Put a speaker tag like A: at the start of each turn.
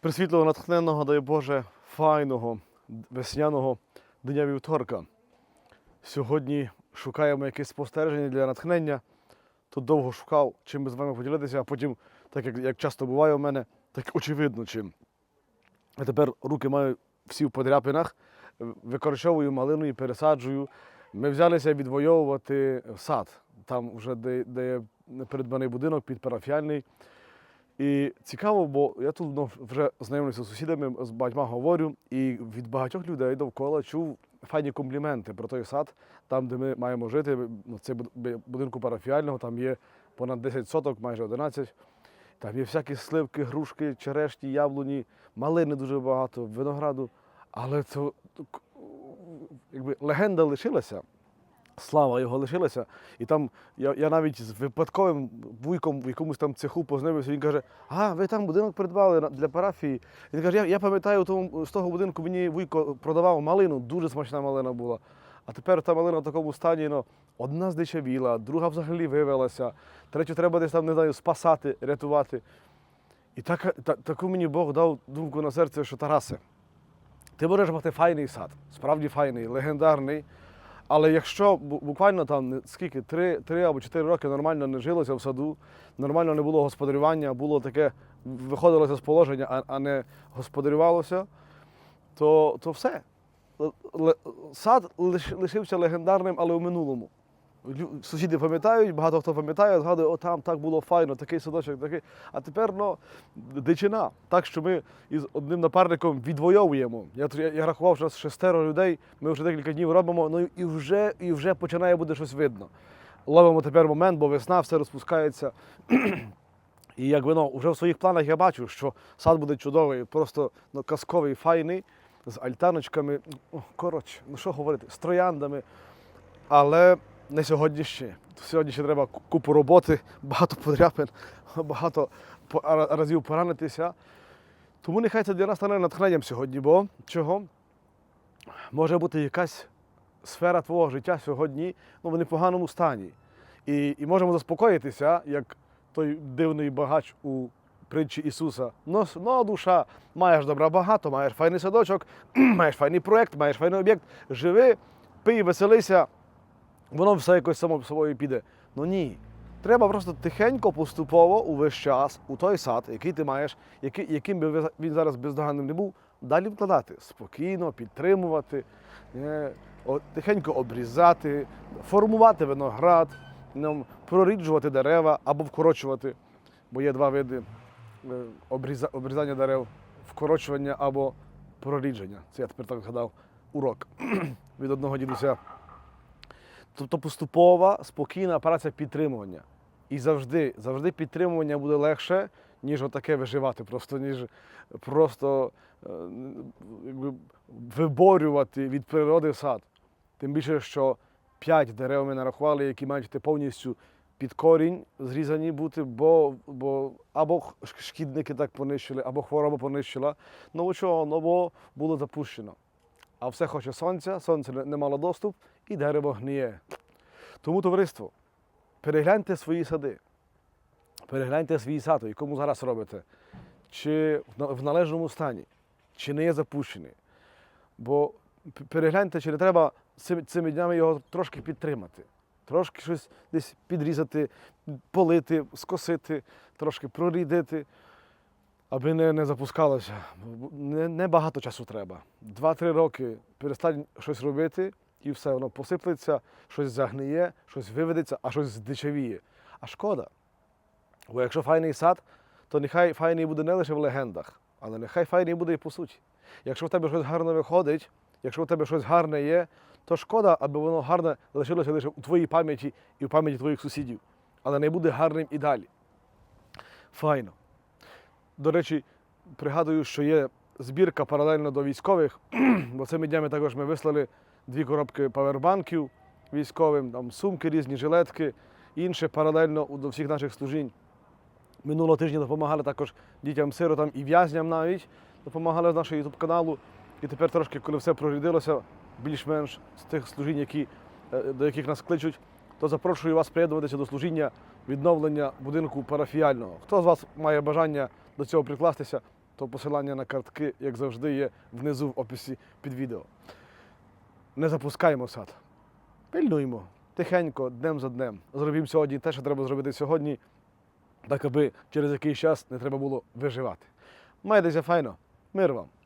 A: присвітлого, натхненного, дай Боже, файного весняного дня вівторка. Сьогодні шукаємо якесь спостереження для натхнення. Тут довго шукав, чим би з вами поділитися, а потім, так як, як часто буває у мене, так очевидно чим. А тепер руки маю всі в подряпинах, викорчовую малину і пересаджую. Ми взялися відвоювати сад, там вже де, де є придбаний будинок підпарафіальний. І цікаво, бо я тут ну, вже знайомлюся з сусідами, з багатьма говорю, і від багатьох людей довкола чув файні компліменти про той сад, там, де ми маємо жити. Ну, Це будинку парафіального, там є понад 10 соток, майже 11. Там є всякі сливки, грушки, черешні, яблуні, малини дуже багато, винограду. Але це якби легенда лишилася. Слава його лишилася. І там я, я навіть з випадковим вуйком в якомусь там цеху познайомився. Він каже: А, ви там будинок придбали для парафії. Він каже, я, я пам'ятаю, тому, з того будинку мені вуйко продавав малину, дуже смачна малина була. А тепер та малина в такому стані, ну, одна здичавіла, друга взагалі вивелася, третю треба десь там, не знаю, спасати, рятувати. І так, та, таку мені Бог дав думку на серце, що Тарасе, ти будеш мати файний сад, справді файний, легендарний. Але якщо буквально там скільки, три, три або чотири роки нормально не жилося в саду, нормально не було господарювання, було таке, виходилося з положення, а, а не господарювалося, то, то все. Сад лишився легендарним, але у минулому. Сусіди пам'ятають, багато хто пам'ятає, згадує, о, там так було файно, такий садочок, такий. А тепер ну, дичина. Так що ми із одним напарником відвоюємо. Я, я, я рахував, що нас шестеро людей, ми вже декілька днів робимо, ну і вже, і вже починає бути щось видно. Ловимо тепер момент, бо весна, все розпускається. І як воно, вже в своїх планах я бачу, що сад буде чудовий, просто ну, казковий, файний, з альтаночками. О, коротше, ну що говорити, з трояндами. Але не сьогодні ще. Сьогодні ще треба купу роботи, багато подряпин, багато разів поранитися. Тому нехай це для нас стане натхненням сьогодні, бо чого? Може бути якась сфера твого життя сьогодні ну, в непоганому стані. І, і можемо заспокоїтися, як той дивний багач у притчі Ісуса. Ну, ну, душа, маєш добра багато, маєш файний садочок, маєш файний проєкт, маєш файний об'єкт, живи, пий, веселися, воно все якось само собою піде. Ну ні. Треба просто тихенько, поступово, увесь час, у той сад, який ти маєш, який, яким би він зараз бездоганним не був, далі вкладати, спокійно, підтримувати, е, тихенько обрізати, формувати виноград, ну, проріджувати дерева або вкорочувати, бо є два види е, обріза- обрізання дерев, вкорочування або прорідження. Це я тепер так згадав урок від одного дідуся. Тобто поступова, спокійна праця підтримування. І завжди, завжди підтримування буде легше, ніж отаке виживати, просто ніж просто е, якби, виборювати від природи сад. Тим більше, що п'ять дерев ми нарахували, які мають йти повністю під корінь зрізані бути, бо, бо або шкідники так понищили, або хвороба понищила. Ну чого, ну бо було запущено. А все хоче сонця, сонце не- мало доступ, і дерево гниє. Тому, товариство, перегляньте свої сади, перегляньте свій сад, якому зараз робите, чи в належному стані, чи не є запущений. Бо перегляньте, чи не треба цими, днями його трошки підтримати, трошки щось десь підрізати, полити, скосити, трошки прорідити, аби не, не запускалося. Бо Не, часу треба. Два-три роки перестань щось робити, і все, воно посиплеться, щось загниє, щось виведеться, а щось здичавіє. А шкода. Бо якщо файний сад, то нехай файний буде не лише в легендах, але нехай файний буде і по суті. Якщо в тебе щось гарне виходить, якщо в тебе щось гарне є, то шкода, аби воно гарне лишилося лише у твоїй пам'яті і в пам'яті твоїх сусідів. Але не буде гарним і далі. Файно. До речі, пригадую, що є збірка паралельно до військових, бо цими днями також ми вислали дві коробки павербанків військовим, там сумки різні, жилетки, інше паралельно до всіх наших служінь. Минулого тижня допомагали також дітям-сиротам і в'язням навіть, допомагали з нашого ютуб каналу. І тепер трошки, коли все прорядилося, більш-менш з тих служінь, які, е, до яких нас кличуть, то запрошую вас приєднуватися до служіння відновлення будинку парафіального. Хто з вас має бажання до цього прикластися, то посилання на картки, як завжди, є внизу в описі під відео. Не запускаємо сад. Пильнуємо тихенько, днем за днем. Зробімо сьогодні те, що треба зробити сьогодні, так аби через якийсь час не треба було виживати. Майтеся файно, мир вам!